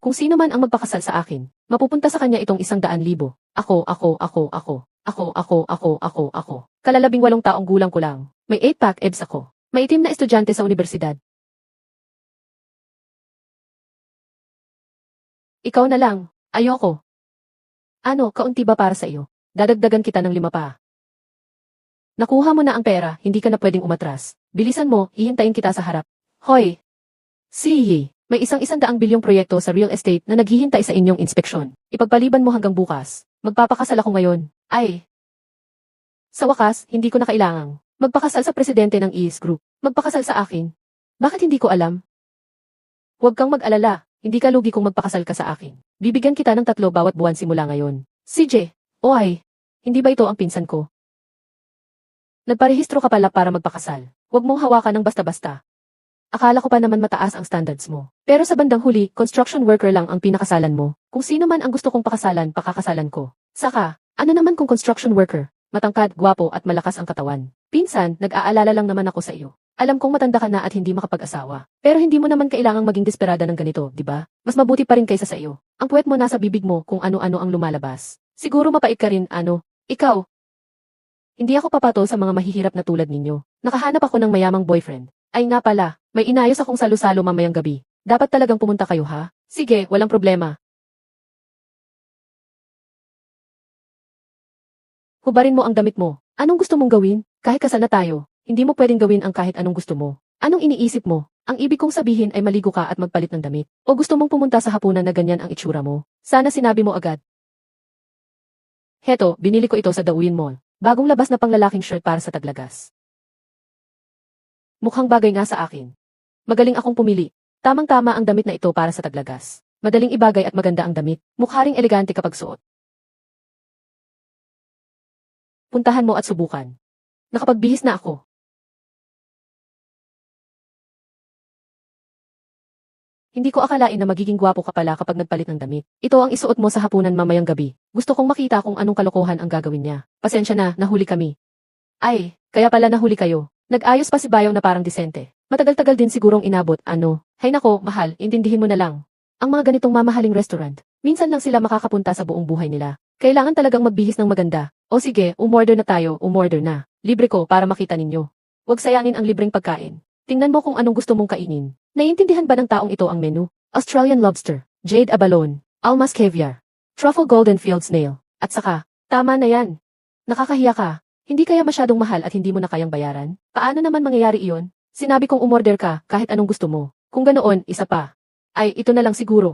Kung sino man ang magpakasal sa akin, mapupunta sa kanya itong isang daan libo. Ako, ako, ako, ako. Ako, ako, ako, ako, ako. Kalalabing walong taong gulang ko lang. May 8-pack abs ako. Maitim na estudyante sa universidad. Ikaw na lang. Ayoko. Ano, kaunti ba para sa iyo? Dadagdagan kita ng lima pa. Nakuha mo na ang pera, hindi ka na pwedeng umatras. Bilisan mo, hihintayin kita sa harap. Hoy! Sihi, may isang isang daang bilyong proyekto sa real estate na naghihintay sa inyong inspeksyon. Ipagpaliban mo hanggang bukas. Magpapakasal ako ngayon. Ay! Sa wakas, hindi ko na kailangang. Magpakasal sa presidente ng EAS Group. Magpakasal sa akin. Bakit hindi ko alam? Huwag kang mag-alala. Hindi ka lugi kung magpakasal ka sa akin. Bibigyan kita ng tatlo bawat buwan simula ngayon. CJ, o ay, hindi ba ito ang pinsan ko? Nagparehistro ka pala para magpakasal. Huwag mong hawakan ng basta-basta. Akala ko pa naman mataas ang standards mo. Pero sa bandang huli, construction worker lang ang pinakasalan mo. Kung sino man ang gusto kong pakasalan, pakakasalan ko. Saka, ano naman kung construction worker? Matangkad, gwapo at malakas ang katawan. Pinsan, nag-aalala lang naman ako sa iyo. Alam kong matanda ka na at hindi makapag-asawa. Pero hindi mo naman kailangang maging desperada ng ganito, di ba? Mas mabuti pa rin kaysa sa iyo. Ang puwet mo nasa bibig mo kung ano-ano ang lumalabas. Siguro mapait ka rin, ano? Ikaw. Hindi ako papato sa mga mahihirap na tulad ninyo. Nakahanap ako ng mayamang boyfriend. Ay nga pala, may inayos akong salo-salo mamayang gabi. Dapat talagang pumunta kayo ha? Sige, walang problema. Hubarin mo ang damit mo. Anong gusto mong gawin? Kahit kasal na tayo, hindi mo pwedeng gawin ang kahit anong gusto mo. Anong iniisip mo? Ang ibig kong sabihin ay maligo ka at magpalit ng damit. O gusto mong pumunta sa hapunan na ganyan ang itsura mo? Sana sinabi mo agad. Heto, binili ko ito sa Dawin Mall. Bagong labas na panglalaking shirt para sa taglagas. Mukhang bagay nga sa akin. Magaling akong pumili. Tamang-tama ang damit na ito para sa taglagas. Madaling ibagay at maganda ang damit. Mukha elegante kapag suot. Puntahan mo at subukan. Nakapagbihis na ako. Hindi ko akalain na magiging gwapo ka pala kapag nagpalit ng damit. Ito ang isuot mo sa hapunan mamayang gabi. Gusto kong makita kung anong kalokohan ang gagawin niya. Pasensya na, nahuli kami. Ay, kaya pala nahuli kayo. Nag-ayos pa si Bayaw na parang disente. Matagal-tagal din sigurong inabot, ano. Hay nako, mahal, intindihin mo na lang. Ang mga ganitong mamahaling restaurant, minsan lang sila makakapunta sa buong buhay nila. Kailangan talagang magbihis ng maganda. O sige, umorder na tayo, umorder na. Libre ko para makita ninyo. Huwag sayangin ang libreng pagkain. Tingnan mo kung anong gusto mong kainin. Naiintindihan ba ng taong ito ang menu? Australian lobster, jade abalone, almas caviar, truffle golden field snail, at saka, tama na yan. Nakakahiya ka. Hindi kaya masyadong mahal at hindi mo na kayang bayaran? Paano naman mangyayari iyon? Sinabi kong umorder ka kahit anong gusto mo. Kung ganoon, isa pa. Ay, ito na lang siguro.